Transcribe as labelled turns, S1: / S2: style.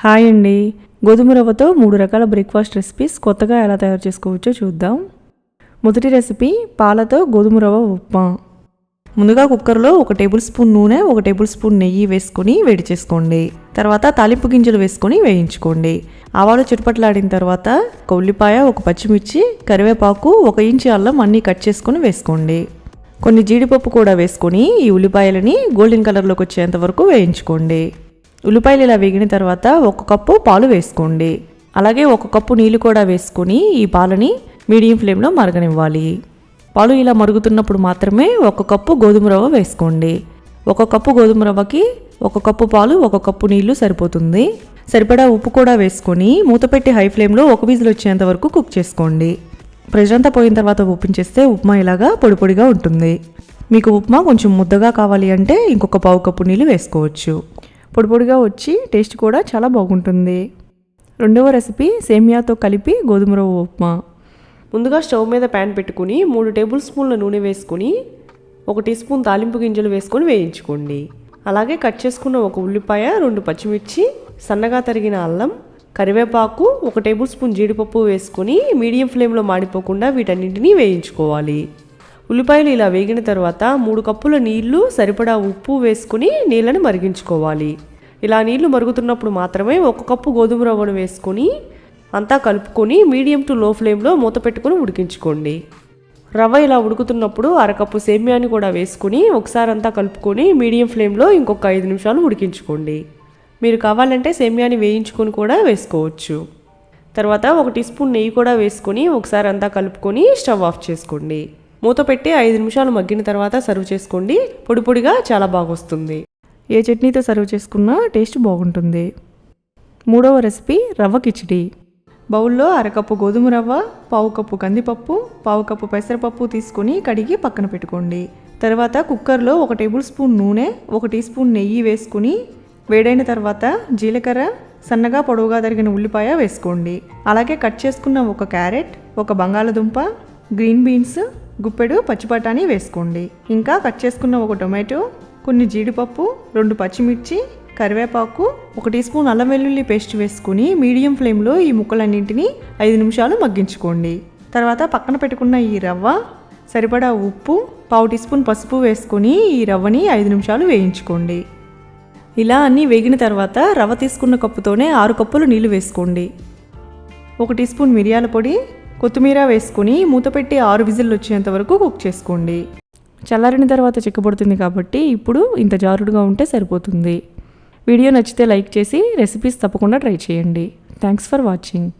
S1: Hi అండి. గోధుమ రవ్వతో మూడు రకాల బ్రేక్ఫాస్ట్ రెసిపీస్ కొత్తగా ఎలా తయారు చేసుకోవచ్చో చూద్దాం. మొదటి రెసిపీ పాలతో గోధుమ రవ్వ ఉప్మా. ముందుగా కుక్కర్లో ఒక టేబుల్ స్పూన్ నూనె ఒక టేబుల్ స్పూన్ నెయ్యి వేసుకొని వేడి చేసుకోండి. తర్వాత తాలింపు గింజలు వేసుకొని వేయించుకోండి. ఆవాలు చుట్టుపట్లాడిన తర్వాత ఒక ఉల్లిపాయ ఒక పచ్చిమిర్చి కరివేపాకు ఒక ఇంచి అల్లం అన్నీ కట్ చేసుకొని వేసుకోండి. కొన్ని జీడిపప్పు కూడా వేసుకొని ఈ ఉల్లిపాయలని గోల్డెన్ కలర్లోకి వచ్చేంత వరకు వేయించుకోండి. ఉల్లిపాయలు ఇలా వేగిన తర్వాత ఒక కప్పు పాలు వేసుకోండి. అలాగే ఒక కప్పు నీళ్ళు కూడా వేసుకొని ఈ పాలని మీడియం ఫ్లేమ్లో మరగనివ్వాలి. పాలు ఇలా మరుగుతున్నప్పుడు మాత్రమే ఒక కప్పు గోధుమ రవ్వ వేసుకోండి. ఒక కప్పు గోధుమ రవ్వకి ఒక కప్పు పాలు ఒక కప్పు నీళ్ళు సరిపోతుంది. సరిపడా ఉప్పు కూడా వేసుకొని మూత పెట్టి హై ఫ్లేమ్లో ఒక విజిల్ వచ్చేంత వరకు కుక్ చేసుకోండి. ప్రెషర్ అంతా పోయిన తర్వాత ఉప్పించేస్తే చేస్తే ఉప్మా ఇలాగా పొడి పొడిగా ఉంటుంది. మీకు ఉప్మా కొంచెం ముద్దగా కావాలి అంటే ఇంకొక పావు కప్పు నీళ్ళు వేసుకోవచ్చు. పొడి పొడిగా వచ్చి టేస్ట్ కూడా చాలా బాగుంటుంది. రెండవ రెసిపీ సేమియాతో కలిపి గోధుమ రవ్వ ఉప్మా. ముందుగా స్టవ్ మీద ప్యాన్ పెట్టుకుని మూడు టేబుల్ స్పూన్ల నూనె వేసుకుని ఒక టీ స్పూన్ తాలింపు గింజలు వేసుకొని వేయించుకోండి. అలాగే కట్ చేసుకున్న ఒక ఉల్లిపాయ రెండు పచ్చిమిర్చి సన్నగా తరిగిన అల్లం కరివేపాకు ఒక టేబుల్ స్పూన్ జీడిపప్పు వేసుకొని మీడియం ఫ్లేమ్లో మాడిపోకుండా వీటన్నింటినీ వేయించుకోవాలి. ఉల్లిపాయలు ఇలా వేగిన తర్వాత మూడు కప్పుల నీళ్ళు సరిపడా ఉప్పు వేసుకుని నీళ్ళని మరిగించుకోవాలి. ఇలా నీళ్ళు మరుగుతున్నప్పుడు మాత్రమే ఒక కప్పు గోధుమ రవ్వను వేసుకొని అంతా కలుపుకొని మీడియం టు లో ఫ్లేమ్లో మూత పెట్టుకుని ఉడికించుకోండి. రవ్వ ఇలా ఉడుకుతున్నప్పుడు అరకప్పు సేమ్యాన్ని కూడా వేసుకుని ఒకసారి అంతా కలుపుకొని మీడియం ఫ్లేమ్లో ఇంకొక ఐదు నిమిషాలు ఉడికించుకోండి. మీరు కావాలంటే సేమ్యాన్ని వేయించుకొని కూడా వేసుకోవచ్చు. తర్వాత ఒక టీ స్పూన్ నెయ్యి కూడా వేసుకొని ఒకసారి అంతా కలుపుకొని స్టవ్ ఆఫ్ చేసుకోండి. మూత పెట్టి ఐదు నిమిషాలు మగ్గిన తర్వాత సర్వ్ చేసుకోండి. పొడి పొడిగా చాలా బాగొస్తుంది. ఏ చట్నీతో సర్వ్ చేసుకున్నా టేస్ట్ బాగుంటుంది. మూడవ రెసిపీ రవ్వ కిచిడి. బౌల్లో అరకప్పు గోధుమ రవ్వ పావు కప్పు కందిపప్పు పావు కప్పు పెసరపప్పు తీసుకొని కడిగి పక్కన పెట్టుకోండి. తర్వాత కుక్కర్లో ఒక టేబుల్ స్పూన్ నూనె ఒక టీ స్పూన్ నెయ్యి వేసుకుని వేడైన తర్వాత జీలకర్ర సన్నగా పొడవుగా తరిగిన ఉల్లిపాయ వేసుకోండి. అలాగే కట్ చేసుకున్న ఒక క్యారెట్ ఒక బంగాళదుంప గ్రీన్ బీన్స్ గుప్పెడు పచ్చిబఠానీ వేసుకోండి. ఇంకా కట్ చేసుకున్న ఒక టొమాటో కొన్ని జీడిపప్పు రెండు పచ్చిమిర్చి కరివేపాకు ఒక టీ స్పూన్ అల్లం వెల్లుల్లి పేస్ట్ వేసుకుని మీడియం ఫ్లేమ్లో ఈ ముక్కలన్నింటినీ ఐదు నిమిషాలు మగ్గించుకోండి. తర్వాత పక్కన పెట్టుకున్న ఈ రవ్వ సరిపడా ఉప్పు పావు టీ స్పూన్ పసుపు వేసుకొని ఈ రవ్వని ఐదు నిమిషాలు వేయించుకోండి. ఇలా అన్నీ వేగిన తర్వాత రవ్వ తీసుకున్న కప్పుతోనే ఆరు కప్పులు నీళ్ళు వేసుకోండి. ఒక టీ స్పూన్ మిరియాల పొడి కొత్తిమీర వేసుకుని మూత పెట్టి ఆరు విజిల్లు వచ్చేంత వరకు కుక్ చేసుకోండి. చల్లారిన తర్వాత చిక్కబడుతుంది కాబట్టి ఇప్పుడు ఇంత జారుడుగా ఉంటే సరిపోతుంది. వీడియో నచ్చితే లైక్ చేసి రెసిపీస్ తప్పకుండా ట్రై చేయండి. Thanks for watching